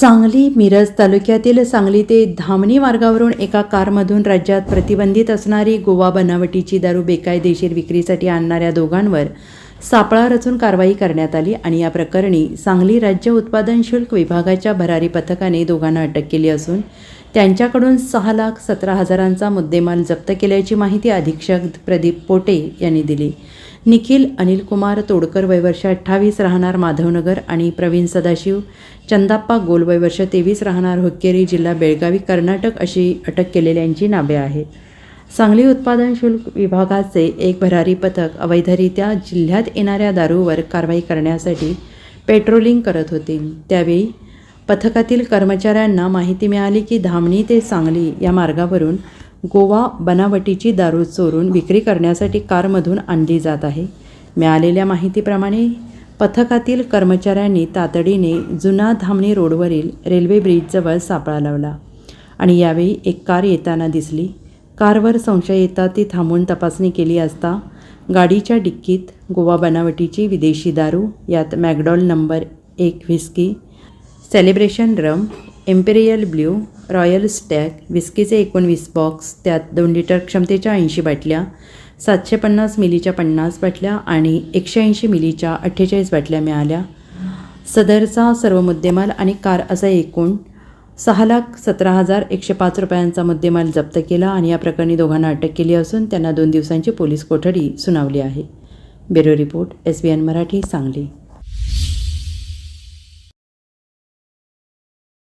सांगली मिरज तालुक्यातील सांगली ते धामणी मार्गावरून एका कारमधून राज्यात प्रतिबंधित असणारी गोवा बनावटीची दारू बेकायदेशीर विक्रीसाठी आणणाऱ्या दोघांवर सापळा रचून कारवाई करण्यात आली आणि या प्रकरणी सांगली राज्य उत्पादन शुल्क विभागाच्या भरारी पथकाने दोघांना अटक केली असून त्यांच्याकडून सहा लाख सतरा हजारांचा मुद्देमाल जप्त केल्याची माहिती अधीक्षक प्रदीप पोटे यांनी दिली. निखिल अनिल कुमार तोडकर वयवर्ष अठ्ठावीस राहणार माधवनगर आणि प्रवीण सदाशिव चंदाप्पा गोल वयवर्ष तेवीस राहणार हुक्केरी जिल्हा बेळगावी कर्नाटक अशी अटक केलेल्यांची नावे आहेत. सांगली उत्पादन शुल्क विभागाचे एक भरारी पथक अवैधरित्या जिल्ह्यात येणाऱ्या दारूवर कारवाई करण्यासाठी पेट्रोलिंग करत होते. त्यावेळी पथकातील कर्मचाऱ्यांना माहिती मिळाली की धामणी ते सांगली या मार्गावरून गोवा बनावटीची दारू चोरून विक्री करण्यासाठी कारमधून आणली जात आहे. मिळालेल्या माहितीप्रमाणे पथकातील कर्मचाऱ्यांनी तातडीने जुना धामणी रोडवरील रेल्वे ब्रिजजवळ सापळा लावला आणि यावेळी एक कार येताना दिसली. कारवर संशय येता ती थांबून तपासणी केली असता गाडीच्या डिक्कीत गोवा बनावटीची विदेशी दारू यात मॅकडॉल नंबर एक whisky celebration rum imperial blue royal stag विस्कीचे एकोणवीस बॉक्स त्यात दोन लिटर क्षमतेच्या ऐंशी बाटल्या सातशे पन्नास मिलीच्या पन्नास बाटल्या आणि एकशे ऐंशी मिलीच्या अठ्ठेचाळीस बाटल्या मिळाल्या. सदरचा सर्व मुद्देमाल आणि कार असा एकूण सहा लाख सतरा हजार एकशे पाच रुपयांचा मुद्देमाल जप्त केला आणि या प्रकरणी दोघांना अटक केली असून त्यांना दोन दिवसांची पोलीस कोठडी सुनावली आहे. Bureau report S B N Marathi Sangli.